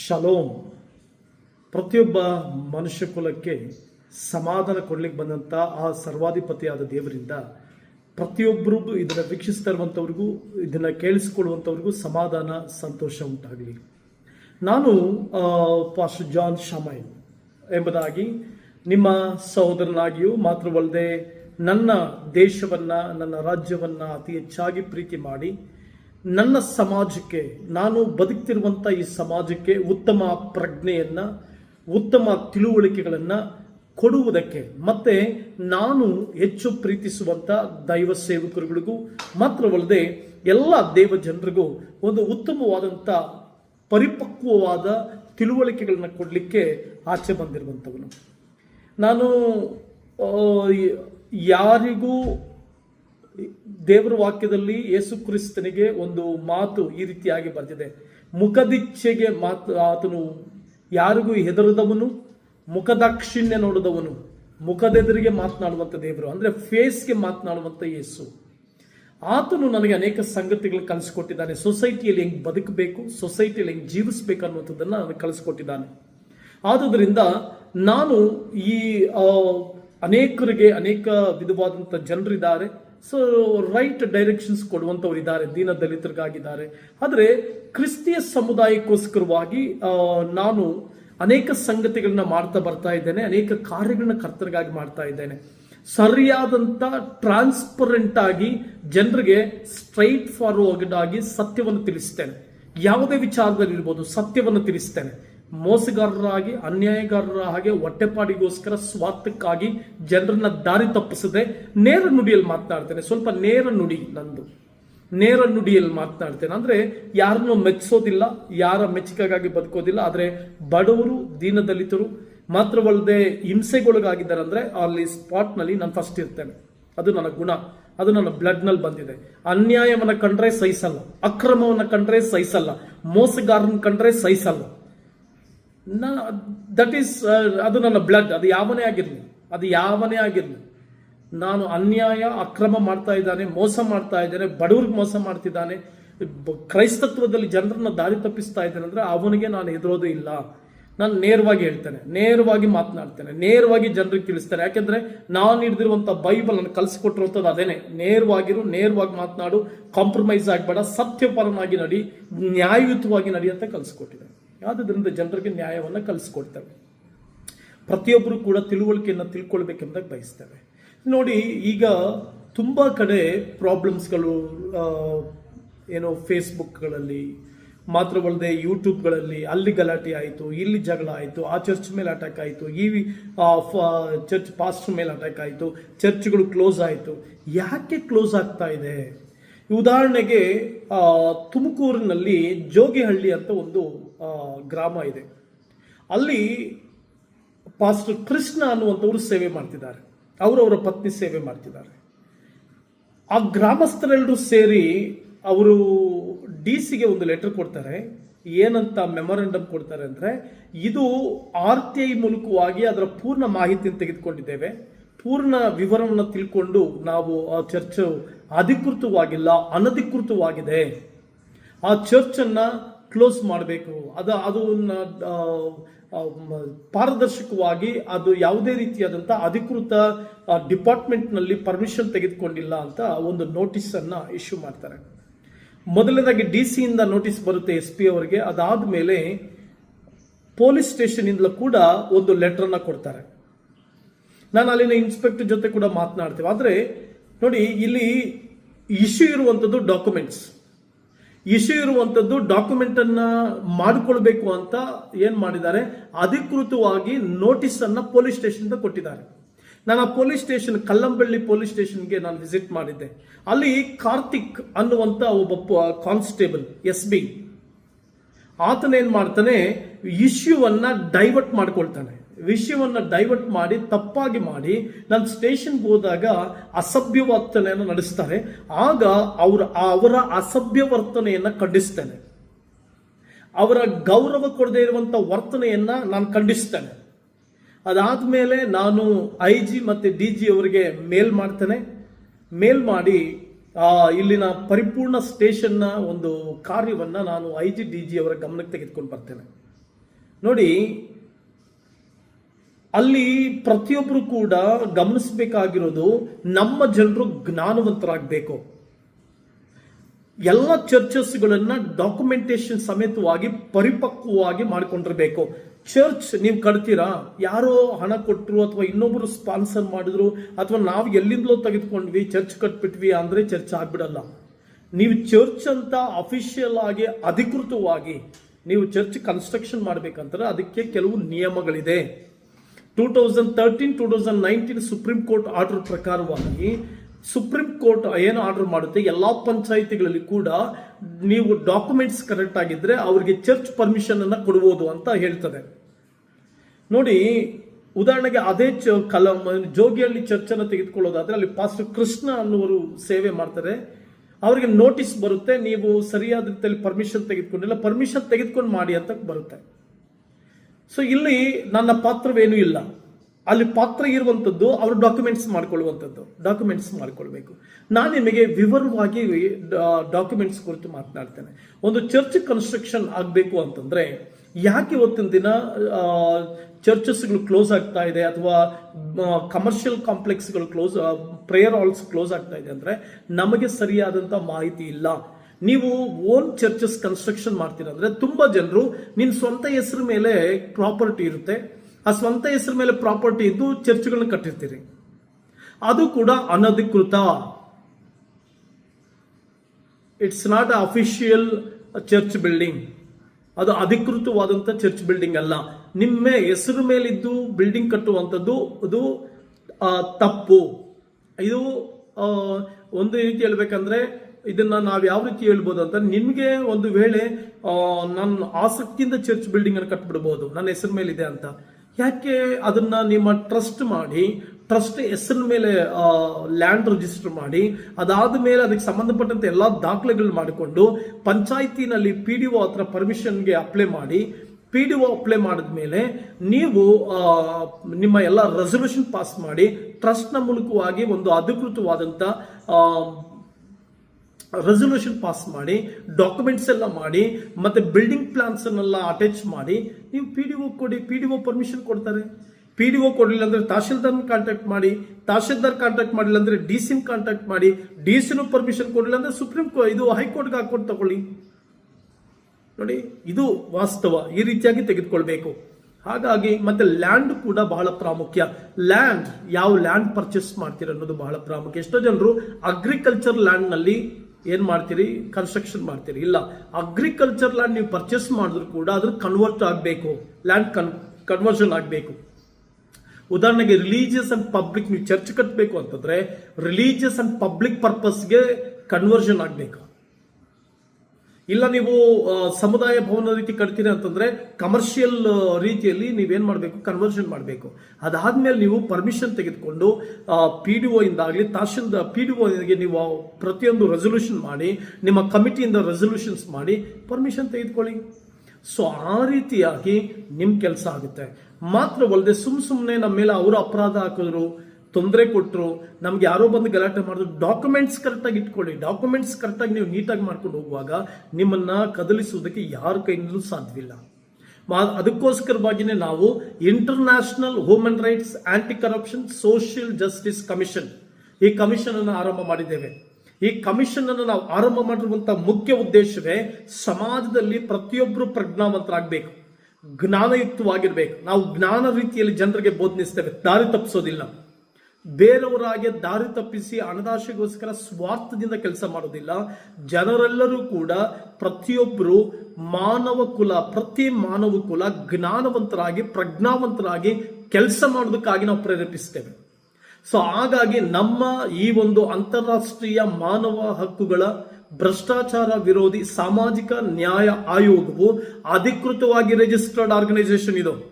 Shalom ಪ್ರತಿಯೊಬ್ಬ ಮನುಷ್ಯ ಕುಲಕ್ಕೆ ಸಮಾಧಾನ ಕೊಡ್ಲಿಕ್ಕೆ ಬಂದಂಥ ಆ ಸರ್ವಾಧಿಪತಿಯಾದ ದೇವರಿಂದ ಪ್ರತಿಯೊಬ್ಬರಿಗೂ ಇದನ್ನು ವೀಕ್ಷಿಸ್ತಾ ಇರುವಂಥವ್ರಿಗೂ ಇದನ್ನು ಕೇಳಿಸ್ಕೊಳ್ಳುವಂಥವ್ರಿಗೂ ಸಮಾಧಾನ, ಸಂತೋಷ ಉಂಟಾಗಲಿ. ನಾನು ಪಾಸ್ಟರ್ ಜಾನ್ ಶಮೈ ಎಂಬುದಾಗಿ ನಿಮ್ಮ ಸಹೋದರನಾಗಿಯೂ ಮಾತ್ರವಲ್ಲದೆ ನನ್ನ ದೇಶವನ್ನ, ನನ್ನ ರಾಜ್ಯವನ್ನ ಅತಿ ಹೆಚ್ಚಾಗಿ ಪ್ರೀತಿ ಮಾಡಿ ನನ್ನ ಸಮಾಜಕ್ಕೆ, ನಾನು ಬದುಕ್ತಿರುವಂಥ ಈ ಸಮಾಜಕ್ಕೆ ಉತ್ತಮ ಪ್ರಜ್ಞೆಯನ್ನ, ಉತ್ತಮ ತಿಳುವಳಿಕೆಗಳನ್ನು ಕೊಡುವುದಕ್ಕೆ, ಮತ್ತೆ ನಾನು ಹೆಚ್ಚು ಪ್ರೀತಿಸುವಂಥ ದೈವ ಸೇವಕರುಗಳಿಗೂ ಮಾತ್ರವಲ್ಲದೆ ಎಲ್ಲ ದೇವ ಜನರಿಗೂ ಒಂದು ಉತ್ತಮವಾದಂಥ ಪರಿಪಕ್ವವಾದ ತಿಳುವಳಿಕೆಗಳನ್ನ ಕೊಡಲಿಕ್ಕೆ ಆಚೆ ಬಂದಿರುವಂಥವನು ನಾನು ಯಾರಿಗೂ ದೇವರ ವಾಕ್ಯದಲ್ಲಿ ಯೇಸು ಕ್ರಿಸ್ತನಿಗೆ ಒಂದು ಮಾತು ಈ ರೀತಿಯಾಗಿ ಬರ್ತಿದೆ. ಮುಖದಿಚ್ಛೆಗೆ ಮಾತು, ಆತನು ಯಾರಿಗೂ ಹೆದರದವನು, ಮುಖದಾಕ್ಷಿಣ್ಯ ನೋಡಿದವನು. ಮುಖದೆದುರಿಗೆ ಮಾತನಾಡುವಂಥ ದೇವರು, ಅಂದ್ರೆ ಫೇಸ್ಗೆ ಮಾತನಾಡುವಂಥ ಯೇಸು. ಆತನು ನನಗೆ ಅನೇಕ ಸಂಗತಿಗಳು ಕಲಿಸ್ಕೊಟ್ಟಿದ್ದಾನೆ. ಸೊಸೈಟಿಯಲ್ಲಿ ಹೆಂಗೆ ಬದುಕಬೇಕು, ಸೊಸೈಟಿಯಲ್ಲಿ ಹೆಂಗೆ ಜೀವಿಸಬೇಕು ಅನ್ನುವಂಥದ್ದನ್ನು ನನಗೆ ಕಲಿಸ್ಕೊಟ್ಟಿದ್ದಾನೆ. ಆದುದರಿಂದ ನಾನು ಈ ಅನೇಕರಿಗೆ, ಅನೇಕ ವಿಧವಾದಂಥ ಜನರಿದ್ದಾರೆ. ಸೊ ರೈಟ್ ಡೈರೆಕ್ಷನ್ಸ್ ಕೊಡುವಂಥವ್ರು ಇದ್ದಾರೆ, ದೀನ ದಲಿತರಿಗಾಗಿದ್ದಾರೆ. ಆದರೆ ಕ್ರಿಸ್ತಿಯ ಸಮುದಾಯಕ್ಕೋಸ್ಕರವಾಗಿ ನಾನು ಅನೇಕ ಸಂಗತಿಗಳನ್ನ ಮಾಡ್ತಾ ಬರ್ತಾ ಇದ್ದೇನೆ, ಅನೇಕ ಕಾರ್ಯಗಳನ್ನ ಕರ್ತರಿಗಾಗಿ ಮಾಡ್ತಾ ಇದ್ದೇನೆ. ಸರಿಯಾದಂತ ಟ್ರಾನ್ಸ್ಪರೆಂಟ್ ಆಗಿ ಜನರಿಗೆ ಸ್ಟ್ರೈಟ್ ಫಾರ್ವರ್ಡ್ ಆಗಿ ಸತ್ಯವನ್ನು ತಿಳಿಸ್ತೇನೆ. ಯಾವುದೇ ವಿಚಾರದಲ್ಲಿ ಇರ್ಬೋದು ಸತ್ಯವನ್ನು ತಿಳಿಸ್ತೇನೆ. ಮೋಸಗಾರರಾಗಿ, ಅನ್ಯಾಯಗಾರರ ಹಾಗೆ ಹೊಟ್ಟೆಪಾಡಿಗೋಸ್ಕರ ಸ್ವಾರ್ಥಕ್ಕಾಗಿ ಜನರನ್ನ ದಾರಿ ತಪ್ಪಿಸದೆ ನೇರ ನುಡಿಯಲ್ಲಿ ಮಾತನಾಡ್ತೇನೆ. ಸ್ವಲ್ಪ ನೇರ ನುಡಿ ನಂದು. ನೇರ ನುಡಿಯಲ್ಲಿ ಮಾತನಾಡ್ತೇನೆ. ಅಂದ್ರೆ ಯಾರನ್ನು ಮೆಚ್ಚಿಸೋದಿಲ್ಲ ಯಾರ ಮೆಚ್ಚುಗೆಗಾಗಿ ಬದುಕೋದಿಲ್ಲ. ಆದರೆ ಬಡವರು, ದೀನದಲಿತರು, ಮಾತ್ರವಲ್ಲದೆ ಹಿಂಸೆಗೊಳಗಾಗಿದ್ದಾರೆ ಅಂದ್ರೆ ಅಲ್ಲಿ ಸ್ಪಾಟ್ನಲ್ಲಿ ನಾನು ಫಸ್ಟ್ ಇರ್ತೇನೆ. ಅದು ನನ್ನ ಗುಣ. ಅದು ನನ್ನ ಬ್ಲಡ್ನಲ್ಲಿ ಬಂದಿದೆ. ಅನ್ಯಾಯವನ್ನ ಕಂಡ್ರೆ ಸಹಿಸಲ್ಲ. ಅಕ್ರಮವನ್ನ ಕಂಡ್ರೆ ಸಹಿಸಲ್ಲ. ಮೋಸಗಾರನ ಕಂಡ್ರೆ ಸಹಿಸಲ್ಲ. ದಟ್ ಈಸ್ ಅದು ನನ್ನ ಬ್ಲಡ್ ಅದು ಯಾವನೇ ಆಗಿರಲಿ, ಅದು ಯಾವನೇ ಆಗಿರಲಿ. ನಾನು ಅನ್ಯಾಯ, ಅಕ್ರಮ ಮಾಡ್ತಾ ಇದ್ದಾನೆ, ಮೋಸ ಮಾಡ್ತಾ ಇದ್ದಾನೆ, ಬಡವ್ರಿಗೆ ಮೋಸ ಮಾಡ್ತಿದ್ದಾನೆ ಕ್ರೈಸ್ತತ್ವದಲ್ಲಿ ಜನರನ್ನ ದಾರಿ ತಪ್ಪಿಸ್ತಾ ಇದ್ದಾನೆ ಅಂದ್ರೆ ಅವನಿಗೆ ನಾನು ಎದುರೋದು ಇಲ್ಲ. ನಾನು ನೇರವಾಗಿ ಹೇಳ್ತೇನೆ, ನೇರವಾಗಿ ಮಾತನಾಡ್ತೇನೆ, ನೇರವಾಗಿ ಜನರಿಗೆ ತಿಳಿಸ್ತೇನೆ. ಯಾಕೆಂದ್ರೆ ನಾನು ಹಿಡಿದಿರುವಂತ ಬೈಬಲ್ ನನಗೆ ಕಲಿಸ್ಕೊಟ್ಟಿರುವಂಥದ್ದು ಅದೇನೆ. ನೇರವಾಗಿರು, ನೇರವಾಗಿ ಮಾತನಾಡು ಕಾಂಪ್ರಮೈಸ್ ಆಗಬೇಡ, ಸತ್ಯಪರನಾಗಿ ನಡಿ, ನ್ಯಾಯಯುತವಾಗಿ ನಡಿ ಅಂತ ಕಲಿಸ್ಕೊಟ್ಟಿದೆ. ಆದುದರಿಂದ ಜನರಿಗೆ ನ್ಯಾಯವನ್ನು ಕಲಿಸ್ಕೊಡ್ತೇವೆ. ಪ್ರತಿಯೊಬ್ಬರು ಕೂಡ ತಿಳುವಳಿಕೆಯನ್ನು ತಿಳ್ಕೊಳ್ಬೇಕೆಂದ ಬಯಸ್ತೇವೆ. ನೋಡಿ, ಈಗ ತುಂಬ ಕಡೆ ಪ್ರಾಬ್ಲಮ್ಸ್ಗಳು ಏನೋ ಫೇಸ್ಬುಕ್ಗಳಲ್ಲಿ ಮಾತ್ರವಲ್ಲದೆ ಯೂಟ್ಯೂಬ್ಗಳಲ್ಲಿ ಅಲ್ಲಿ ಗಲಾಟೆ ಆಯಿತು, ಇಲ್ಲಿ ಜಗಳ ಆಯಿತು, ಆ ಚರ್ಚ್ ಮೇಲೆ ಅಟ್ಯಾಕ್ ಆಯಿತು, ಈ ಚರ್ಚ್ ಪಾಸ್ಟರ್ ಮೇಲೆ ಅಟ್ಯಾಕ್ ಆಯಿತು ಚರ್ಚ್ಗಳು ಕ್ಲೋಸ್ ಆಯಿತು. ಯಾಕೆ ಕ್ಲೋಸ್ ಆಗ್ತಾ ಇದೆ? ಉದಾಹರಣೆಗೆ ತುಮಕೂರಿನಲ್ಲಿ ಜೋಗಿಹಳ್ಳಿ ಅಂತ ಒಂದು ಗ್ರಾಮ ಇದೆ. ಅಲ್ಲಿ ಪಾಸ್ಟರ್ ಕೃಷ್ಣ ಅನ್ನುವಂಥವ್ರು ಸೇವೆ ಮಾಡ್ತಿದ್ದಾರೆ. ಅವರವರ ಪತ್ನಿ ಸೇವೆ ಮಾಡ್ತಿದ್ದಾರೆ. ಆ ಗ್ರಾಮಸ್ಥರೆಲ್ಲರೂ ಸೇರಿ ಅವರು ಡಿ ಸಿಗೆ ಒಂದು ಲೆಟರ್ ಕೊಡ್ತಾರೆ. ಏನಂತ ಮೆಮೊರಾಂಡಮ್ ಕೊಡ್ತಾರೆ ಅಂದ್ರೆ, ಇದು ಆರ್ ಟಿ ಐ ಮೂಲಕವಾಗಿ ಅದರ ಪೂರ್ಣ ಮಾಹಿತಿಯನ್ನು ತೆಗೆದುಕೊಂಡಿದ್ದೇವೆ. ಪೂರ್ಣ ವಿವರವನ್ನು ತಿಳ್ಕೊಂಡು ನಾವು ಆ ಚರ್ಚ್ ಅಧಿಕೃತವಾಗಿಲ್ಲ, ಅನಧಿಕೃತವಾಗಿದೆ. ಆ ಚರ್ಚನ್ನು ಕ್ಲೋಸ್ ಮಾಡಬೇಕು. ಅದು ಮ- ಪಾರದರ್ಶಕವಾಗಿ ಅದು ಯಾವುದೇ ರೀತಿಯಾದಂಥ ಅಧಿಕೃತ ಡಿಪಾರ್ಟ್ಮೆಂಟ್ನಲ್ಲಿ ಪರ್ಮಿಷನ್ ತೆಗೆದುಕೊಂಡಿಲ್ಲ ಅಂತ ಒಂದು ನೋಟಿಸನ್ನು ಇಶ್ಯೂ ಮಾಡ್ತಾರೆ. ಮೊದಲನೇದಾಗಿ ಡಿ ಸಿಯಿಂದ ನೋಟಿಸ್ ಬರುತ್ತೆ ಎಸ್ ಪಿ ಅವರಿಗೆ. ಅದಾದ ಮೇಲೆ ಪೊಲೀಸ್ ಸ್ಟೇಷನ್ ಇಂದಲೂ ಕೂಡ ಒಂದು ಲೆಟರ್ ಅನ್ನ ಕೊಡ್ತಾರೆ. ನಾನು ಅಲ್ಲಿನ ಇನ್ಸ್ಪೆಕ್ಟರ್ ಜೊತೆ ಕೂಡ ಮಾತನಾಡ್ತೇವೆ. ಆದರೆ ನೋಡಿ, ಇಲ್ಲಿ ಇಶ್ಯೂ ಇರುವಂಥದ್ದು ಡಾಕ್ಯುಮೆಂಟ್ಸ್ ಇಶ್ಯೂ ಇರುವಂಥದ್ದು ಡಾಕ್ಯುಮೆಂಟ್ ಅನ್ನ ಮಾಡಿಕೊಳ್ಬೇಕು ಅಂತ ಏನು ಮಾಡಿದ್ದಾರೆ? ಅಧಿಕೃತವಾಗಿ ನೋಟಿಸ್ ಅನ್ನ ಪೊಲೀಸ್ ಸ್ಟೇಷನ್ ಕೊಟ್ಟಿದ್ದಾರೆ. ನಾನು ಆ ಪೊಲೀಸ್ ಸ್ಟೇಷನ್ ಕಲ್ಲಂಬಳ್ಳಿ ಪೊಲೀಸ್ ಸ್ಟೇಷನ್ಗೆ ನಾನು ವಿಸಿಟ್ ಮಾಡಿದ್ದೆ. ಅಲ್ಲಿ ಕಾರ್ತಿಕ್ ಅನ್ನುವಂತ ಒಬ್ಬ ಕಾನ್ಸ್ಟೇಬಲ್ ಎಸ್ ಬಿ ಆತನ ಏನ್ ಮಾಡ್ತಾನೆ ಇಶ್ಯೂವನ್ನ ಡೈವರ್ಟ್ ಮಾಡ್ಕೊಳ್ತಾನೆ. ವಿಷಯವನ್ನ ಡೈವರ್ಟ್ ಮಾಡಿ, ತಪ್ಪಾಗಿ ಮಾಡಿ ನನ್ನ ಸ್ಟೇಷನ್ಗೆ ಹೋದಾಗ ಅಸಭ್ಯ ವರ್ತನೆಯನ್ನು ನಡೆಸ್ತಾರೆ. ಆಗ ಅವರ ಅವರ ಅಸಭ್ಯ ವರ್ತನೆಯನ್ನ ಖಂಡಿಸ್ತೇನೆ. ಅವರ ಗೌರವ ಕೊಡದೇ ಇರುವಂತ ವರ್ತನೆಯನ್ನ ನಾನು ಖಂಡಿಸ್ತೇನೆ. ಅದಾದ್ಮೇಲೆ ನಾನು ಐ ಜಿ ಮತ್ತೆ ಡಿ ಜಿ ಅವರಿಗೆ ಮೇಲ್ ಮಾಡ್ತೇನೆ. ಮೇಲ್ ಮಾಡಿ ಇಲ್ಲಿನ ಪರಿಪೂರ್ಣ ಸ್ಟೇಷನ್ನ ಒಂದು ಕಾರ್ಯವನ್ನ ನಾನು ಐ ಜಿ ಡಿ ಜಿ ಅವರ ಗಮನಕ್ಕೆ ತೆಗೆದುಕೊಂಡು ಬರ್ತೇನೆ. ನೋಡಿ ಅಲ್ಲಿ ಪ್ರತಿಯೊಬ್ಬರು ಕೂಡ ಗಮನಿಸಬೇಕಾಗಿರೋದು ನಮ್ಮ ಜನರು ಜ್ಞಾನವಂತರಾಗಬೇಕು. ಎಲ್ಲ ಚರ್ಚಸ್ಗಳನ್ನ ಡಾಕ್ಯುಮೆಂಟೇಶನ್ ಸಮೇತವಾಗಿ ಪರಿಪಕ್ವವಾಗಿ ಮಾಡಿಕೊಂಡಿರಬೇಕು. ಚರ್ಚ್ ನೀವು ಕಟ್ತೀರಾ? ಯಾರೋ ಹಣ ಕೊಟ್ಟರು ಅಥವಾ ಇನ್ನೊಬ್ಬರು ಸ್ಪಾನ್ಸರ್ ಮಾಡಿದ್ರು ಅಥವಾ ನಾವು ಎಲ್ಲಿಂದಲೋ ತೆಗೆದುಕೊಂಡ್ವಿ ಚರ್ಚ್ ಕಟ್ಬಿಟ್ವಿ ಅಂದ್ರೆ ಚರ್ಚ್ ಆಗ್ಬಿಡಲ್ಲ. ನೀವು ಚರ್ಚ್ ಅಂತ ಅಫಿಷಿಯಲ್ ಆಗಿ ಅಧಿಕೃತವಾಗಿ ನೀವು ಚರ್ಚ್ ಕನ್ಸ್ಟ್ರಕ್ಷನ್ ಮಾಡ್ಬೇಕಂದ್ರೆ ಅದಕ್ಕೆ ಕೆಲವು ನಿಯಮಗಳಿದೆ. Two thousand thirteen two thousand nineteen supreme court order ಪ್ರಕಾರವಾಗಿ ಸುಪ್ರೀಂ ಕೋರ್ಟ್ ಏನು ಆರ್ಡರ್ ಮಾಡುತ್ತೆ? ಎಲ್ಲಾ ಪಂಚಾಯಿತಿಗಳಲ್ಲಿ ಕೂಡ ನೀವು ಡಾಕ್ಯುಮೆಂಟ್ಸ್ ಕರೆಕ್ಟ್ ಆಗಿದ್ರೆ ಅವರಿಗೆ ಚರ್ಚ್ ಪರ್ಮಿಷನ್ ಅನ್ನು ಕೊಡಬಹುದು ಅಂತ ಹೇಳ್ತದೆ. ನೋಡಿ, ಉದಾಹರಣೆಗೆ ಅದೇ ಚ ಕಲ ಜೋಗಿಯಲ್ಲಿ ಚರ್ಚನ್ನು ತೆಗೆದುಕೊಳ್ಳೋದಾದ್ರೆ ಅಲ್ಲಿ ಪಾಸ್ಟರ್ ಕೃಷ್ಣ ಅನ್ನುವರು ಸೇವೆ ಮಾಡ್ತಾರೆ. ಅವರಿಗೆ ನೋಟಿಸ್ ಬರುತ್ತೆ, ನೀವು ಸರಿಯಾದ ರೀತಿಯಲ್ಲಿ ಪರ್ಮಿಷನ್ ತೆಗೆದುಕೊಂಡಿಲ್ಲ ಪರ್ಮಿಷನ್ ತೆಗೆದುಕೊಂಡು ಮಾಡಿ ಅಂತ ಬರುತ್ತೆ. ಸೊ ಇಲ್ಲಿ ನನ್ನ ಪಾತ್ರವೇನೂ ಇಲ್ಲ. ಅಲ್ಲಿ ಪಾತ್ರ ಇರುವಂಥದ್ದು ಅವರು ಡಾಕ್ಯುಮೆಂಟ್ಸ್ ಮಾಡ್ಕೊಳ್ಳುವಂಥದ್ದು. ಡಾಕ್ಯುಮೆಂಟ್ಸ್ ಮಾಡ್ಕೊಳ್ಬೇಕು. ನಾನು ನಿಮಗೆ ವಿವರವಾಗಿ ಡಾಕ್ಯುಮೆಂಟ್ಸ್ ಕುರಿತು ಮಾತನಾಡ್ತೇನೆ. ಒಂದು ಚರ್ಚ್ ಕನ್ಸ್ಟ್ರಕ್ಷನ್ ಆಗಬೇಕು ಅಂತಂದ್ರೆ, ಯಾಕೆ ಇವತ್ತಿನ ದಿನ ಚರ್ಚಸ್ಗಳು ಕ್ಲೋಸ್ ಆಗ್ತಾ ಇದೆ ಅಥವಾ ಕಮರ್ಷಿಯಲ್ ಕಾಂಪ್ಲೆಕ್ಸ್ಗಳು ಕ್ಲೋಸ್ ಪ್ರೇಯರ್ ಹಾಲ್ಸ್ ಕ್ಲೋಸ್ ಆಗ್ತಾ ಇದೆ ಅಂದ್ರೆ, ನಮಗೆ ಸರಿಯಾದಂತ ಮಾಹಿತಿ ಇಲ್ಲ. ನೀವು ಓನ್ ಚರ್ಚಸ್ ಕನ್ಸ್ಟ್ರಕ್ಷನ್ ಮಾಡ್ತೀರ ಅಂದ್ರೆ ತುಂಬಾ ಜನರು ನಿನ್ ಸ್ವಂತ ಹೆಸರು ಮೇಲೆ ಪ್ರಾಪರ್ಟಿ ಇರುತ್ತೆ. ಆ ಸ್ವಂತ ಹೆಸರು ಮೇಲೆ ಪ್ರಾಪರ್ಟಿ ಇದ್ದು ಚರ್ಚ್ಗಳನ್ನ ಕಟ್ಟಿರ್ತೀರಿ. ಅದು ಕೂಡ ಅನಧಿಕೃತ. It's not official church building ಅದು ಅಧಿಕೃತವಾದಂಥ ಚರ್ಚ್ ಬಿಲ್ಡಿಂಗ್ ಅಲ್ಲ. ನಿಮ್ಮ ಹೆಸರು ಮೇಲಿದ್ದು ಬಿಲ್ಡಿಂಗ್ ಕಟ್ಟುವಂಥದ್ದು ಅದು ತಪ್ಪು. ಇದು ಒಂದು ರೀತಿ ಹೇಳ್ಬೇಕಂದ್ರೆ ಇದನ್ನ ನಾವು ಯಾವ ರೀತಿ ಹೇಳ್ಬೋದು ಅಂತ ನಿಮಗೆ ಒಂದು ವೇಳೆ ನನ್ನ ಆಸಕ್ತಿಯಿಂದ ಚರ್ಚ್ ಬಿಲ್ಡಿಂಗ್ ಅನ್ನು ಕಟ್ಬಿಡ್ಬೋದು, ನನ್ನ ಮೇಲೆ ಮೇಲಿದೆ ಅಂತ. ಯಾಕೆ ಅದನ್ನ ನಿಮ್ಮ ಟ್ರಸ್ಟ್ ಮಾಡಿ, ಟ್ರಸ್ಟ್ ಹೆಸರಿನ ಮೇಲೆ ಲ್ಯಾಂಡ್ ರಿಜಿಸ್ಟರ್ ಮಾಡಿ, ಅದಾದ ಮೇಲೆ ಅದಕ್ಕೆ ಸಂಬಂಧಪಟ್ಟಂತೆ ಎಲ್ಲಾ ದಾಖಲೆಗಳು ಮಾಡಿಕೊಂಡು, ಪಂಚಾಯತಿನಲ್ಲಿ ಪಿ ಡಿ ಒ ಹತ್ರ ಪರ್ಮಿಷನ್ಗೆ ಅಪ್ಲೈ ಮಾಡಿ ಪಿ ಡಿ ಒ ಅಪ್ಲೈ ಮಾಡಿದ್ಮೇಲೆ ನೀವು ನಿಮ್ಮ ಎಲ್ಲ ರೆಸಲ್ಯೂಷನ್ ಪಾಸ್ ಮಾಡಿ ಟ್ರಸ್ಟ್ನ ಮೂಲಕವಾಗಿ ಒಂದು ಅಧಿಕೃತವಾದಂಥ ರೆಸಲ್ಯೂಷನ್ ಪಾಸ್ ಮಾಡಿ ಡಾಕ್ಯುಮೆಂಟ್ಸ್ ಎಲ್ಲ ಮಾಡಿ, ಮತ್ತೆ ಬಿಲ್ಡಿಂಗ್ ಪ್ಲಾನ್ಸ್ ಅನ್ನೆಲ್ಲ ಅಟ್ಯಾಚ್ ಮಾಡಿ, ನೀವು ಪಿ ಡಿ ಒ ಕೊಡಿ ಪಿ ಡಿ ಒ ಪರ್ಮಿಷನ್ ಕೊಡ್ತಾರೆ. ಪಿ ಡಿ ಒ ಕೊಡಲಿಲ್ಲ ಅಂದ್ರೆ ತಹಶೀಲ್ದಾರ್ ಕಾಂಟ್ಯಾಕ್ಟ್ ಮಾಡಿ, ತಹಶೀಲ್ದಾರ್ ಕಾಂಟ್ಯಾಕ್ಟ್ ಮಾಡಿಲ್ಲ ಅಂದ್ರೆ ಡಿ ಸಿನ್ ಕಾಂಟ್ಯಾಕ್ಟ್ ಮಾಡಿ ಡಿ ಸಿನೂ ಪರ್ಮಿಷನ್ ಕೊಡಲಿಲ್ಲ ಅಂದ್ರೆ ಸುಪ್ರೀಂ ಕೋ ಇದು ಹೈಕೋರ್ಟ್ಗೆ ಹಾಕೊಂಡು ತಗೊಳ್ಳಿ. ನೋಡಿ, ಇದು ವಾಸ್ತವ. ಈ ರೀತಿಯಾಗಿ ತೆಗೆದುಕೊಳ್ಬೇಕು. ಹಾಗಾಗಿ ಮತ್ತೆ ಲ್ಯಾಂಡ್ ಕೂಡ ಬಹಳ ಪ್ರಾಮುಖ್ಯ. ಲ್ಯಾಂಡ್ ಯಾವ ಲ್ಯಾಂಡ್ ಪರ್ಚೇಸ್ ಮಾಡ್ತೀರ ಅನ್ನೋದು ಬಹಳ ಪ್ರಾಮುಖ್ಯ. ಎಷ್ಟೋ ಜನರು ಅಗ್ರಿಕಲ್ಚರ್ ಲ್ಯಾಂಡ್ನಲ್ಲಿ ಏನ್ ಮಾಡ್ತೀರಿ? ಕನ್ಸ್ಟ್ರಕ್ಷನ್ ಮಾಡ್ತೀರಿ. ಇಲ್ಲ ಅಗ್ರಿಕಲ್ಚರ್ ಲ್ಯಾಂಡ್ ನೀವು ಪರ್ಚೇಸ್ ಮಾಡಿದ್ರು ಕೂಡ ಅದ್ರ ಕನ್ವರ್ಟ್ ಆಗಬೇಕು. ಲ್ಯಾಂಡ್ ಕನ್ ಕನ್ವರ್ಷನ್ ಆಗಬೇಕು. ಉದಾಹರಣೆಗೆ ರಿಲೀಜಿಯಸ್ ಅಂಡ್ ಪಬ್ಲಿಕ್ ನೀವು ಚರ್ಚ್ ಕಟ್ಟಬೇಕು ಅಂತಂದ್ರೆ ರಿಲೀಜಿಯಸ್ ಅಂಡ್ ಪಬ್ಲಿಕ್ ಪರ್ಪಸ್ಗೆ ಕನ್ವರ್ಷನ್ ಆಗಬೇಕು? ಇಲ್ಲ ನೀವು ಸಮುದಾಯ ಭವನ ರೀತಿ ಕಟ್ತೀರಿ ಅಂತಂದ್ರೆ ಕಮರ್ಷಿಯಲ್ ರೀತಿಯಲ್ಲಿ ನೀವೇನ್ ಮಾಡಬೇಕು ಕನ್ವರ್ಷನ್ ಮಾಡಬೇಕು. ಅದಾದ್ಮೇಲೆ ನೀವು ಪರ್ಮಿಷನ್ ತೆಗೆದುಕೊಂಡು ಪಿ ಡಿ ಒ ಇಂದಾಗಲಿ ತಹಶೀಲ್ದ ಪಿ ಡಿ ಒಗೆ ನೀವು ಪ್ರತಿಯೊಂದು ರೆಸೊಲ್ಯೂಷನ್ ಮಾಡಿ, ನಿಮ್ಮ ಕಮಿಟಿಯಿಂದ ರೆಸೊಲ್ಯೂಷನ್ಸ್ ಮಾಡಿ ಪರ್ಮಿಷನ್ ತೆಗೆದುಕೊಳ್ಳಿ. ಸೊ ಆ ರೀತಿಯಾಗಿ ನಿಮ್ಮ ಕೆಲಸ ಆಗುತ್ತೆ. ಮಾತ್ರವಲ್ಲದೆ ಸುಮ್ ಸುಮ್ಮನೆ ನಮ್ಮ ಮೇಲೆ ಅವರು ಅಪರಾಧ ಹಾಕಿದ್ರು ತೊಂದರೆ ಕೊಟ್ಟರು ನಮ್ಗೆ ಯಾರೋ ಬಂದು ಗಲಾಟೆ ಮಾಡಿದ್ರು ಡಾಕ್ಯುಮೆಂಟ್ಸ್ ಕರೆಕ್ಟಾಗಿ ಇಟ್ಕೊಳ್ಳಿ. ಡಾಕ್ಯುಮೆಂಟ್ಸ್ ಕರೆಕ್ಟಾಗಿ ನೀವು ನೀಟಾಗಿ ಮಾಡ್ಕೊಂಡು ಹೋಗುವಾಗ ನಿಮ್ಮನ್ನ ಕದಲಿಸುವುದಕ್ಕೆ ಯಾರ ಕೈಯಿಂದಲೂ ಸಾಧ್ಯವಿಲ್ಲ. ಅದಕ್ಕೋಸ್ಕರವಾಗಿಯೇ ನಾವು international human rights anti corruption social justice commission ಈ ಕಮಿಷನ್ ಅನ್ನು ಆರಂಭ ಮಾಡಿದ್ದೇವೆ. ಈ ಕಮಿಷನ್ ಅನ್ನು ನಾವು ಆರಂಭ ಮಾಡಿರುವಂತಹ ಮುಖ್ಯ ಉದ್ದೇಶವೇ ಸಮಾಜದಲ್ಲಿ ಪ್ರತಿಯೊಬ್ಬರು ಪ್ರಜ್ಞಾವಂತರಾಗಬೇಕು. ಜ್ಞಾನಯುಕ್ತವಾಗಿರ್ಬೇಕು. ನಾವು ಜ್ಞಾನ ರೀತಿಯಲ್ಲಿ ಜನರಿಗೆ ಬೋಧನಿಸ್ತೇವೆ. ದಾರಿ ತಪ್ಪಿಸೋದಿಲ್ಲ. ಬೇರೆಯವರಾಗೆ ದಾರಿ ತಪ್ಪಿಸಿ ಹಣದಾಶೆಗೋಸ್ಕರ ಸ್ವಾರ್ಥದಿಂದ ಕೆಲಸ ಮಾಡೋದಿಲ್ಲ ಜನರೆಲ್ಲರೂ ಕೂಡ ಪ್ರತಿಯೊಬ್ಬರು ಮಾನವ ಕುಲ, ಪ್ರತಿ ಮಾನವ ಕುಲ ಜ್ಞಾನವಂತರಾಗಿ, ಪ್ರಜ್ಞಾವಂತರಾಗಿ ಕೆಲಸ ಮಾಡೋದಕ್ಕಾಗಿ ನಾವು ಪ್ರೇರೇಪಿಸ್ತೇವೆ ಸೊ ಹಾಗಾಗಿ ನಮ್ಮ ಈ ಒಂದು ಅಂತಾರಾಷ್ಟ್ರೀಯ ಮಾನವ ಹಕ್ಕುಗಳ ಭ್ರಷ್ಟಾಚಾರ ವಿರೋಧಿ ಸಾಮಾಜಿಕ ನ್ಯಾಯ ಆಯೋಗವು ಅಧಿಕೃತವಾಗಿ ರಿಜಿಸ್ಟರ್ಡ್ ಆರ್ಗನೈಸೇಷನ್ ಇದು.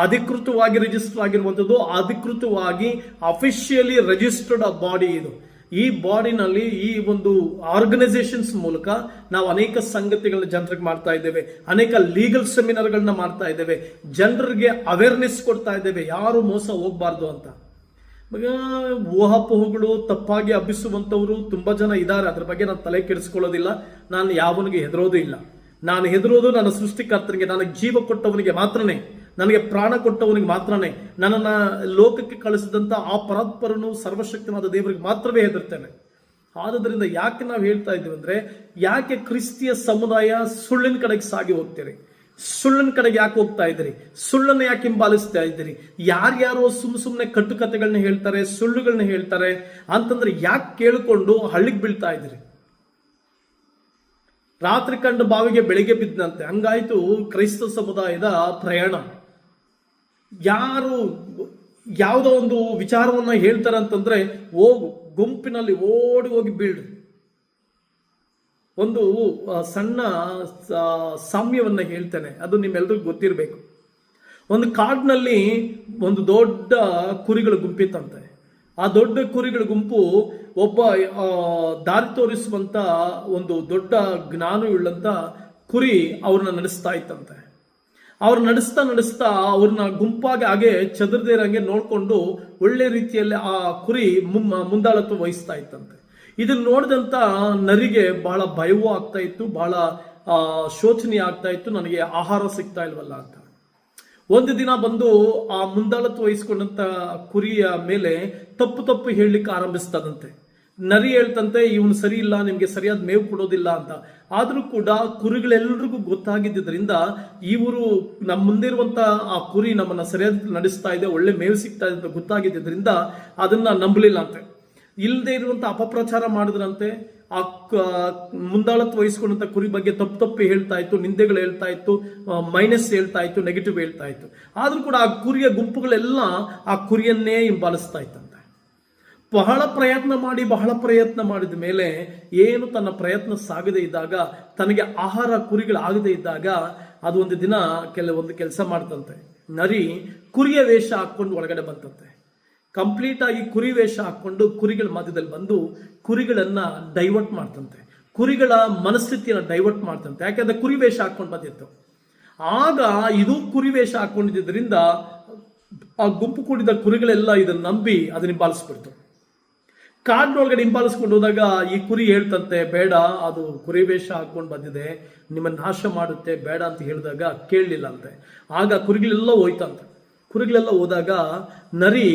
ಅಧಿಕೃತವಾಗಿ ರಿಜಿಸ್ಟರ್ ಆಗಿರುವಂಥದ್ದು ಅಧಿಕೃತವಾಗಿ ಅಫಿಷಿಯಲಿ ರಿಜಿಸ್ಟರ್ಡ್ ಬಾಡಿ ಇದು. ಈ ಬಾಡಿನಲ್ಲಿ ಈ ಒಂದು ಆರ್ಗನೈಸೇಷನ್ಸ್ ಮೂಲಕ ನಾವು ಅನೇಕ ಸಂಗತಿಗಳನ್ನ ಜನರಿಗೆ ಮಾಡ್ತಾ ಇದ್ದೇವೆ. ಅನೇಕ ಲೀಗಲ್ ಸೆಮಿನಾರ್ಗಳನ್ನ ಮಾಡ್ತಾ ಇದ್ದೇವೆ. ಜನರಿಗೆ ಅವೇರ್ನೆಸ್ ಕೊಡ್ತಾ ಇದ್ದೇವೆ. ಯಾರು ಮೋಸ ಹೋಗಬಾರ್ದು ಅಂತ. ಊಹಾಪೋಹಗಳು ತಪ್ಪಾಗಿ ಹಬ್ಬಿಸುವಂಥವರು ತುಂಬಾ ಜನ ಇದ್ದಾರೆ. ಅದ್ರ ಬಗ್ಗೆ ನಾನು ತಲೆ ಕೆಡಿಸ್ಕೊಳ್ಳೋದಿಲ್ಲ. ನಾನು ಯಾವನಿಗೆ ಹೆದರೋದು ಇಲ್ಲ. ನಾನು ಹೆದರೋದು ನನ್ನ ಸೃಷ್ಟಿಕರ್ತನಿಗೆ ನನಗೆ ಜೀವ ಕೊಟ್ಟವನಿಗೆ ಮಾತ್ರನೇ. ನನಗೆ ಪ್ರಾಣ ಕೊಟ್ಟವನಿಗೆ ಮಾತ್ರನೇ, ನನ್ನನ್ನು ಲೋಕಕ್ಕೆ ಕಳಿಸಿದಂಥ ಆ ಪರಾತ್ಪರನು ಸರ್ವಶಕ್ತನಾದ ದೇವರಿಗೆ ಮಾತ್ರವೇ ಹೆದರ್ತೇನೆ. ಆದುದರಿಂದ ಯಾಕೆ ನಾವು ಹೇಳ್ತಾ ಇದ್ದೀವಿ ಅಂದ್ರೆ, ಯಾಕೆ ಕ್ರಿಸ್ತಿಯ ಸಮುದಾಯ ಸುಳ್ಳಿನ ಕಡೆಗೆ ಸಾಗಿ ಹೋಗ್ತೀರಿ? ಸುಳ್ಳನ ಕಡೆಗೆ ಯಾಕೆ ಹೋಗ್ತಾ ಇದ್ದೀರಿ? ಸುಳ್ಳನ್ನು ಯಾಕೆ ಹಿಂಬಾಲಿಸ್ತಾ ಇದ್ದೀರಿ? ಯಾರ್ಯಾರೋ ಸುಮ್ ಸುಮ್ಮನೆ ಕಟ್ಟುಕತೆಗಳನ್ನ ಹೇಳ್ತಾರೆ ಸುಳ್ಳುಗಳನ್ನ ಹೇಳ್ತಾರೆ ಅಂತಂದ್ರೆ ಯಾಕೆ ಕೇಳಿಕೊಂಡು ಹಳ್ಳಿಗೆ ಬೀಳ್ತಾ ಇದ್ದೀರಿ? ರಾತ್ರಿ ಕಂಡು ಬಾವಿಗೆ ಬೆಳಿಗ್ಗೆ ಬಿದ್ದಂತೆ, ಹಂಗಾಯ್ತು ಕ್ರೈಸ್ತ ಸಮುದಾಯದ ಪ್ರಯಾಣ. ಯಾರು ಯಾವುದೋ ಒಂದು ವಿಚಾರವನ್ನು ಹೇಳ್ತಾರೆ ಅಂತಂದ್ರೆ, ಹೋಗು, ಗುಂಪಿನಲ್ಲಿ ಓಡಿ ಹೋಗಿ ಬೀಳು ಒಂದು ಸಣ್ಣ ಸಾಮ್ಯವನ್ನು ಹೇಳ್ತೇನೆ. ಅದು ನಿಮ್ಮೆಲ್ರಿಗೂ ಗೊತ್ತಿರಬೇಕು. ಒಂದು ಕಾಡಿನಲ್ಲಿ ಒಂದು ದೊಡ್ಡ ಕುರಿಗಳ ಗುಂಪಿತ್ತಂತೆ ಆ ದೊಡ್ಡ ಕುರಿಗಳ ಗುಂಪು ಒಬ್ಬ ದಾರಿ ತೋರಿಸುವಂತ ಒಂದು ದೊಡ್ಡ ಜ್ಞಾನವುಳ್ಳಂತ ಕುರಿ ಅವ್ರನ್ನ ನಡೆಸ್ತಾ ಇತ್ತಂತೆ. ಅವ್ರು ನಡೆಸ್ತಾ ನಡೆಸ್ತಾ ಅವ್ರನ್ನ ಗುಂಪಾಗಿ ಹಾಗೆ ಚದುರ್ದಿರಂಗೆ ನೋಡಿಕೊಂಡು ಒಳ್ಳೆ ರೀತಿಯಲ್ಲಿ ಆ ಕುರಿ ಮುಂದಾಳತ್ವ ವಹಿಸ್ತಾ ಇತ್ತಂತೆ. ಇದನ್ನ ನೋಡಿದಂತ ನರಿಗೆ ಬಹಳ ಭಯವೂ ಆಗ್ತಾ ಇತ್ತು, ಬಹಳ ಶೋಚನೀಯ ಆಗ್ತಾ ಇತ್ತು, ನನಗೆ ಆಹಾರ ಸಿಗ್ತಾ ಇಲ್ವಲ್ಲ ಅಂತ. ಒಂದು ದಿನ ಬಂದು ಆ ಮುಂದಾಳತ್ವ ವಹಿಸ್ಕೊಂಡಂತ ಕುರಿಯ ಮೇಲೆ ತಪ್ಪು ತಪ್ಪು ಹೇಳಲಿಕ್ಕೆ ಆರಂಭಿಸ್ತದಂತೆ. ನರಿ ಹೇಳ್ತಂತೆ, ಇವನು ಸರಿ ಇಲ್ಲ, ನಿಮ್ಗೆ ಸರಿಯಾದ ಮೇವು ಕೊಡೋದಿಲ್ಲ ಅಂತ. ಆದ್ರೂ ಕೂಡ ಕುರಿಗಳೆಲ್ರಿಗೂ ಗೊತ್ತಾಗಿದ್ದರಿಂದ ಇವರು ನಮ್ಮ ಮುಂದೆ ಇರುವಂತ ಆ ಕುರಿ ನಮ್ಮನ್ನ ಸರಿಯಾದ ನಡೆಸ್ತಾ ಇದೆ, ಒಳ್ಳೆ ಮೇವು ಸಿಗ್ತಾ ಇದೆ ಅಂತ ಗೊತ್ತಾಗಿದ್ದರಿಂದ ಅದನ್ನ ನಂಬಲಿಲ್ಲ ಅಂತೆ. ಇಲ್ಲದೆ ಇರುವಂತ ಅಪಪ್ರಚಾರ ಮಾಡಿದ್ರಂತೆ, ಆ ಮುಂದಾಳತ್ವ ವಹಿಸ್ಕೊಂಡಂತ ಕುರಿ ಬಗ್ಗೆ ತಪ್ಪು ತಪ್ಪು ಹೇಳ್ತಾ ಇತ್ತು, ನಿಂದೆಗಳು ಹೇಳ್ತಾ ಇತ್ತು ಮೈನಸ್ ಹೇಳ್ತಾ ಇತ್ತು ನೆಗೆಟಿವ್ ಹೇಳ್ತಾ ಇತ್ತು. ಆದ್ರೂ ಕೂಡ ಆ ಕುರಿಯ ಗುಂಪುಗಳೆಲ್ಲ ಆ ಕುರಿಯನ್ನೇ ಹಿಂಬಾಲಿಸ್ತಾ ಇತ್ತಂತೆ ಬಹಳ ಪ್ರಯತ್ನ ಮಾಡಿ, ಬಹಳ ಪ್ರಯತ್ನ ಮಾಡಿದ ಮೇಲೆ ಏನು ತನ್ನ ಪ್ರಯತ್ನ ಸಾಗದೇ ಇದ್ದಾಗ, ತನಗೆ ಆಹಾರ ಕುರಿಗಳಾಗದೇ ಇದ್ದಾಗ, ಅದು ಒಂದು ದಿನ ಕೆಲವೊಂದು ಕೆಲಸ ಮಾಡ್ತಂತೆ. ನರಿ ಕುರಿಯ ವೇಷ ಹಾಕ್ಕೊಂಡು ಒಳಗಡೆ ಬಂತಂತೆ. ಕಂಪ್ಲೀಟ್ ಆಗಿ ಕುರಿ ವೇಷ ಹಾಕ್ಕೊಂಡು ಕುರಿಗಳ ಮಧ್ಯದಲ್ಲಿ ಬಂದು ಕುರಿಗಳನ್ನ ಡೈವರ್ಟ್ ಮಾಡ್ತಂತೆ. ಕುರಿಗಳ ಮನಸ್ಥಿತಿಯನ್ನು ಡೈವರ್ಟ್ ಮಾಡ್ತಂತೆ. ಯಾಕೆಂದ್ರೆ ಕುರಿ ವೇಷ ಹಾಕೊಂಡು ಬಂದಿತ್ತು. ಆಗ ಇದು ಕುರಿ ವೇಷ ಹಾಕೊಂಡಿದ್ದರಿಂದ ಆ ಗುಂಪು ಕೂಡಿದ ಕುರಿಗಳೆಲ್ಲ ಇದನ್ನು ನಂಬಿ ಅದನ್ನ ಹಿಂಬಾಲಿಸ್ಬಿಡ್ತು. ಕಾಡಿನೊಳಗಡೆ ಹಿಂಬಾಲಿಸ್ಕೊಂಡು ಹೋದಾಗ ಈ ಕುರಿ ಹೇಳ್ತಂತೆ, ಬೇಡ, ಅದು ಕುರಿ ವೇಷ ಹಾಕೊಂಡು ಬಂದಿದೆ ನಿಮ್ಮ ನಾಶ ಮಾಡುತ್ತೆ, ಬೇಡ ಅಂತ ಹೇಳಿದಾಗ ಕೇಳಲಿಲ್ಲ ಅಂತೆ ಆಗ ಕುರಿಗಳೆಲ್ಲ ಹೋಯ್ತಂತೆ. ಕುರಿಗಳೆಲ್ಲ ಹೋದಾಗ ನರಿ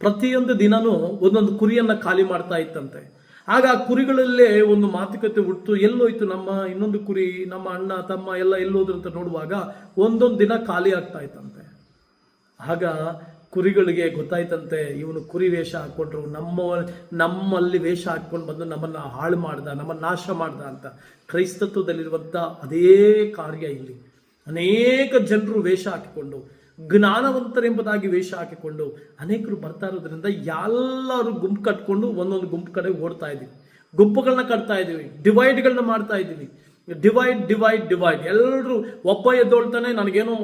ಪ್ರತಿಯೊಂದು ದಿನನೂ ಒಂದೊಂದು ಕುರಿಯನ್ನ ಖಾಲಿ ಮಾಡ್ತಾ ಇತ್ತಂತೆ. ಆಗ ಆ ಕುರಿಗಳಲ್ಲೇ ಒಂದು ಮಾತುಕತೆ ಹುಟ್ಟು, ಎಲ್ಲೋಯ್ತು ನಮ್ಮ ಇನ್ನೊಂದು ಕುರಿ, ನಮ್ಮ ಅಣ್ಣ, ತಮ್ಮ ಎಲ್ಲ ಎಲ್ಲೋದ್ರು ಅಂತ ನೋಡುವಾಗ ಒಂದೊಂದು ದಿನ ಖಾಲಿ ಆಗ್ತಾ ಇತ್ತಂತೆ. ಆಗ ಕುರಿಗಳಿಗೆ ಗೊತ್ತಾಯ್ತಂತೆ, ಇವನು ಕುರಿ ವೇಷ ಹಾಕೊಂಡ್ರು ನಮ್ಮ ನಮ್ಮಲ್ಲಿ ವೇಷ ಹಾಕ್ಕೊಂಡು ಬಂದು ನಮ್ಮನ್ನ ಹಾಳು ಮಾಡ್ದ, ನಮ್ಮನ್ನ ನಾಶ ಮಾಡ್ದ ಅಂತ. ಕ್ರೈಸ್ತತ್ವದಲ್ಲಿರುವಂತ ಅದೇ ಕಾರ್ಯ ಇಲ್ಲಿ. ಅನೇಕ ಜನರು ವೇಷ ಹಾಕಿಕೊಂಡು, ಜ್ಞಾನವಂತರೆಂಬುದಾಗಿ ವೇಷ ಹಾಕಿಕೊಂಡು, ಅನೇಕರು ಬರ್ತಾ ಇರೋದ್ರಿಂದ ಎಲ್ಲರೂ ಗುಂಪು ಕಟ್ಕೊಂಡು ಒಂದೊಂದು ಗುಂಪು ಕಡೆ ಓಡ್ತಾ ಇದೀವಿ. ಗುಂಪುಗಳನ್ನ ಕಟ್ತಾ ಇದೀವಿ. ಡಿವೈಡ್ಗಳನ್ನ ಮಾಡ್ತಾ ಇದೀವಿ. ಡಿವೈಡ್ ಡಿವೈಡ್ ಡಿವೈಡ್ ಎಲ್ಲರೂ ಒಬ್ಬ ಎದ್ದೊಳ್ತಾನೆ, ನನಗೇನು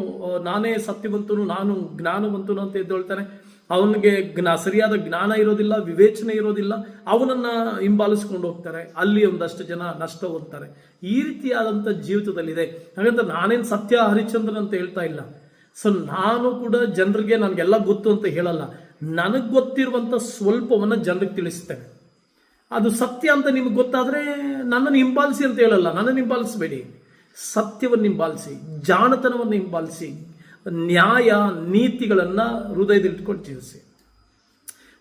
ನಾನೇ ಸತ್ಯವಂತನು, ನಾನು ಜ್ಞಾನವಂತನು ಅಂತ ಎದ್ದೊಳ್ತಾನೆ. ಅವನಿಗೆ ಜ್ಞಾ, ಸರಿಯಾದ ಜ್ಞಾನ ಇರೋದಿಲ್ಲ, ವಿವೇಚನೆ ಇರೋದಿಲ್ಲ. ಅವನನ್ನ ಹಿಂಬಾಲಿಸ್ಕೊಂಡು ಹೋಗ್ತಾರೆ. ಅಲ್ಲಿ ಒಂದಷ್ಟು ಜನ ನಷ್ಟ ಹೋಗ್ತಾರೆ. ಈ ರೀತಿಯಾದಂಥ ಜೀವಿತದಲ್ಲಿದೆ. ಹಾಗಂತ ನಾನೇನು ಸತ್ಯ ಹರಿಶ್ಚಂದ್ರನ್ ಅಂತ ಹೇಳ್ತಾ ಇಲ್ಲ. ಸೊ ನಾನು ಕೂಡ ಜನರಿಗೆ ನನಗೆಲ್ಲ ಗೊತ್ತು ಅಂತ ಹೇಳಲ್ಲ. ನನಗೆ ಗೊತ್ತಿರುವಂಥ ಸ್ವಲ್ಪವನ್ನ ಜನರಿಗೆ ತಿಳಿಸ್ತೇನೆ. ಅದು ಸತ್ಯ ಅಂತ ನಿಮ್ಗೆ ಗೊತ್ತಾದ್ರೆ ನನ್ನನ್ನು ಹಿಂಬಾಲಿಸಿ ಅಂತ ಹೇಳಲ್ಲ, ನನ್ನನ್ನು ಹಿಂಬಾಲಿಸಬೇಡಿ. ಸತ್ಯವನ್ನು ಹಿಂಬಾಲಿಸಿ, ಜಾಣತನವನ್ನು ಹಿಂಬಾಲಿಸಿ, ನ್ಯಾಯ ನೀತಿಗಳನ್ನ ಹೃದಯದಲ್ಲಿಟ್ಕೊಂಡು ಜೀವಿಸಿ.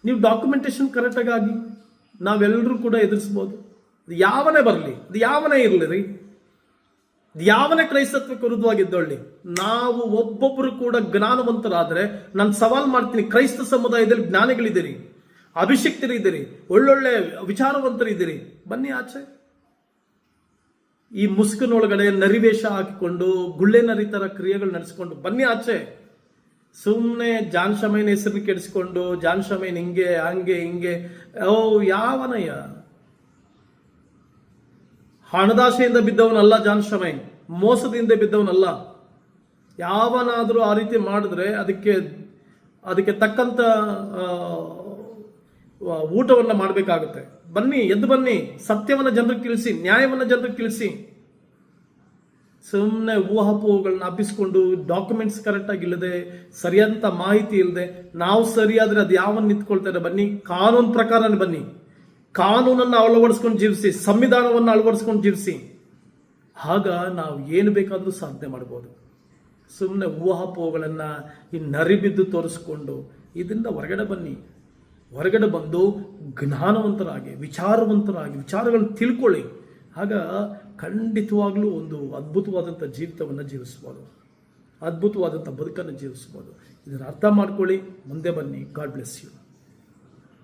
ನೀವು ಡಾಕ್ಯುಮೆಂಟೇಶನ್ ಕರೆಕ್ಟಾಗಿ ನಾವೆಲ್ಲರೂ ಕೂಡ ಎದುರಿಸ್ಬೋದು. ಅದು ಯಾವನೇ ಬರಲಿ ಅದು ಯಾವನೇ ಇರಲಿ ರೀ. ಯಾವನೇ ಕ್ರೈಸ್ತತ್ವಕ್ಕೆ ವಿರುದ್ಧವಾಗಿದ್ದೊಳ್ಳಿ, ನಾವು ಒಬ್ಬೊಬ್ಬರು ಕೂಡ ಜ್ಞಾನವಂತರಾದರೆ, ನಾನು ಸವಾಲ್ ಮಾಡ್ತೀನಿ, ಕ್ರೈಸ್ತ ಸಮುದಾಯದಲ್ಲಿ ಜ್ಞಾನಿಗಳಿದ್ದೀರಿ. ಅಭಿಷಕ್ತರಿದ್ದೀರಿ, ಒಳ್ಳೊಳ್ಳೆ ವಿಚಾರವಂತರಿದ್ದೀರಿ. ಬನ್ನಿ ಆಚೆ. ಈ ಮುಸುಕಿನೊಳಗಡೆ ನರಿವೇಷ ಹಾಕಿಕೊಂಡು, ಗುಳ್ಳೆ ನರಿ ತರ ಕ್ರಿಯೆಗಳು ನಡೆಸಿಕೊಂಡು ಬನ್ನಿ ಆಚೆ. ಸುಮ್ಮನೆ ಜಾನ್ ಶಮೈನ್ ಹೆಸರು ಕೆಡಿಸ್ಕೊಂಡು, ಜಾನ್ ಶಮೈನ್ ಹಿಂಗೆ, ಹಂಗೆ, ಹಿಂಗೆ. ಓ, ಯಾವನಯ್ಯ? ಹಣದಾಸೆಯಿಂದ ಬಿದ್ದವನಲ್ಲ ಜಾನ್ ಶಮೈನ್, ಮೋಸದಿಂದ ಬಿದ್ದವನಲ್ಲ. ಯಾವನಾದರೂ ಆ ರೀತಿ ಮಾಡಿದ್ರೆ ಅದಕ್ಕೆ ಅದಕ್ಕೆ ತಕ್ಕಂತ ಊಟವನ್ನ ಮಾಡಬೇಕಾಗುತ್ತೆ. ಬನ್ನಿ, ಎದ್ದು ಬನ್ನಿ. ಸತ್ಯವನ್ನ ಜನರಿಗೆ ತಿಳಿಸಿ, ನ್ಯಾಯವನ್ನ ಜನರಿಗೆ ತಿಳಿಸಿ. ಸುಮ್ಮನೆ ಊಹಾಪೋಹಗಳನ್ನ ಹಬ್ಬಿಸ್ಕೊಂಡು ಡಾಕ್ಯುಮೆಂಟ್ಸ್ ಕರೆಕ್ಟಾಗಿ ಇಲ್ಲದೆ ಸರಿಯಾದಂಥ ಮಾಹಿತಿ ಇಲ್ಲದೆ, ನಾವು ಸರಿಯಾದ್ರೆ ಅದು ಯಾವನ್ನ ನಿಂತ್ಕೊಳ್ತಾರೆ ಬನ್ನಿ. ಕಾನೂನು ಪ್ರಕಾರನೇ ಬನ್ನಿ. ಕಾನೂನನ್ನು ಅಳವಡಿಸ್ಕೊಂಡು ಜೀವಿಸಿ, ಸಂವಿಧಾನವನ್ನು ಅಳವಡಿಸ್ಕೊಂಡು ಜೀವಿಸಿ. ಆಗ ನಾವು ಏನು ಬೇಕಾದರೂ ಸಾಧನೆ ಮಾಡ್ಬೋದು. ಸುಮ್ಮನೆ ಊಹಾಪೋಹಗಳನ್ನು ಈ ನರಿಬಿದ್ದು ತೋರಿಸ್ಕೊಂಡು, ಇದರಿಂದ ಹೊರಗಡೆ ಬನ್ನಿ. ಹೊರಗಡೆ ಬಂದು ಜ್ಞಾನವಂತರಾಗಿ, ವಿಚಾರವಂತರಾಗಿ, ವಿಚಾರಗಳನ್ನು ತಿಳ್ಕೊಳ್ಳಿ. ಆಗ ಖಂಡಿತವಾಗ್ಲೂ ಒಂದು ಅದ್ಭುತವಾದಂಥ ಜೀವಿತವನ್ನು ಜೀವಿಸ್ಬೋದು. ಅದ್ಭುತವಾದಂಥ ಬದುಕನ್ನು ಜೀವಿಸ್ಬೋದು. ಇದನ್ನು ಅರ್ಥ ಮಾಡ್ಕೊಳ್ಳಿ. ಮುಂದೆ ಬನ್ನಿ. God bless you